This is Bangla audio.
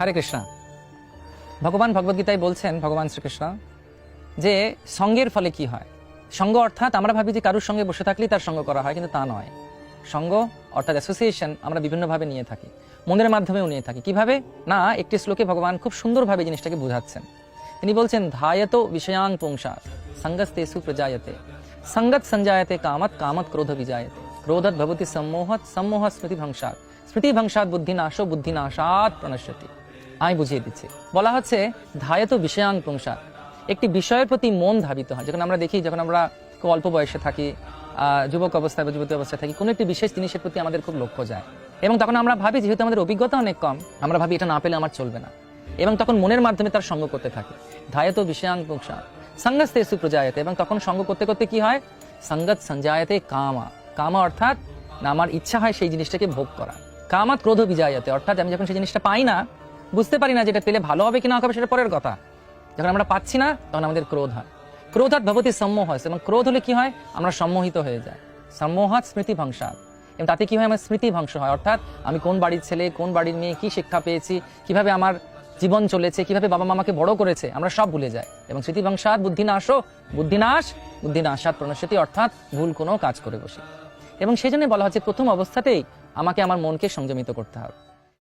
হরে কৃষ্ণ। ভগবান ভগবদ্গীতায় বলছেন, ভগবান শ্রীকৃষ্ণ, যে সঙ্গের ফলে কি হয়? সঙ্গ অর্থাৎ আমরা ভাবি যে কারুর সঙ্গে বসে থাকলেই তার সঙ্গ করা হয়, কিন্তু তা নয়। সঙ্গ অর্থাৎ অ্যাসোসিয়েশন আমরা বিভিন্নভাবে নিয়ে থাকি, মনের মাধ্যমেও নিয়ে থাকি। কীভাবে? না, একটি শ্লোকে ভগবান খুব সুন্দরভাবে জিনিসটাকে বোঝাচ্ছেন। তিনি বলছেন, ধায়ত বিষয়াং পুংসা সঙ্গস্তেসু প্রজায়তে সঙ্গত সঞ্জায়তে কামত কামত ক্রোধ বিজায়তে ক্রোধত ভবতি সম্মোহত সম্মোহত স্মৃতি ভংসাত স্মৃতি ভংসাত বুদ্ধি নাশো বুদ্ধি নাশাত প্রণশ্যতি। আমি বুঝিয়ে দিচ্ছি। বলা হচ্ছে ধায়ত বিষয়াং পুংসাত একটি বিষয়ের প্রতি মন ধাবিত হয় যখন আমরা দেখি, যখন আমরা খুব অল্প বয়সে থাকি যুবক অবস্থায় বা যুবতী অবস্থায় থাকি, কোনো একটি বিশেষ জিনিসের প্রতি আমাদের খুব লক্ষ্য যায়। এবং তখন আমরা ভাবি, যেহেতু আমাদের অভিজ্ঞতা অনেক কম, আমরা ভাবি এটা না পেলে আমার চলবে না। এবং তখন মনের মাধ্যমে তার সঙ্গ করতে থাকি। ধায়ত বিষয়াং পুংসা। সঙ্গস্তেসু প্রজায়তে। এবং তখন সঙ্গ করতে করতে কি হয়? সঙ্গত সঞ্জায়তে কামা। কামা অর্থাৎ আমার ইচ্ছা হয় সেই জিনিসটাকে ভোগ করা। কামাত ক্রোধ বিজায়তে। অর্থাৎ আমি যখন সেই জিনিসটা পাই না বুঝতে পারি না যেটা পেলে ভালো হবে কি না হবে, সেটা পরের কথা। যখন আমরা পাচ্ছি না, তখন আমাদের ক্রোধ হয়। ক্রোধাত ভবতী হয়, এবং ক্রোধ হলে কি হয়? আমরা সম্মোহিত হয়ে যাই। সম্মোহাত স্মৃতি ভংসাত এবং তাতে কি হয়? আমার স্মৃতি ভংস হয়। অর্থাৎ আমি কোন বাড়ির ছেলে, কোন বাড়ির মেয়ে, কি শিক্ষা পেয়েছি, কীভাবে আমার জীবন চলেছে, কীভাবে বাবা মামাকে বড় করেছে, আমরা সব ভুলে যাই। এবং স্মৃতি ভংসাত বুদ্ধিনাশও বুদ্ধিনাশ বুদ্ধিনাশাত প্রণশ্যতি অর্থাৎ ভুল কোনো কাজ করে বসি। এবং সেজন্য বলা হচ্ছে, প্রথম অবস্থাতেই আমাকে আমার মনকে সংযমিত করতে হবে।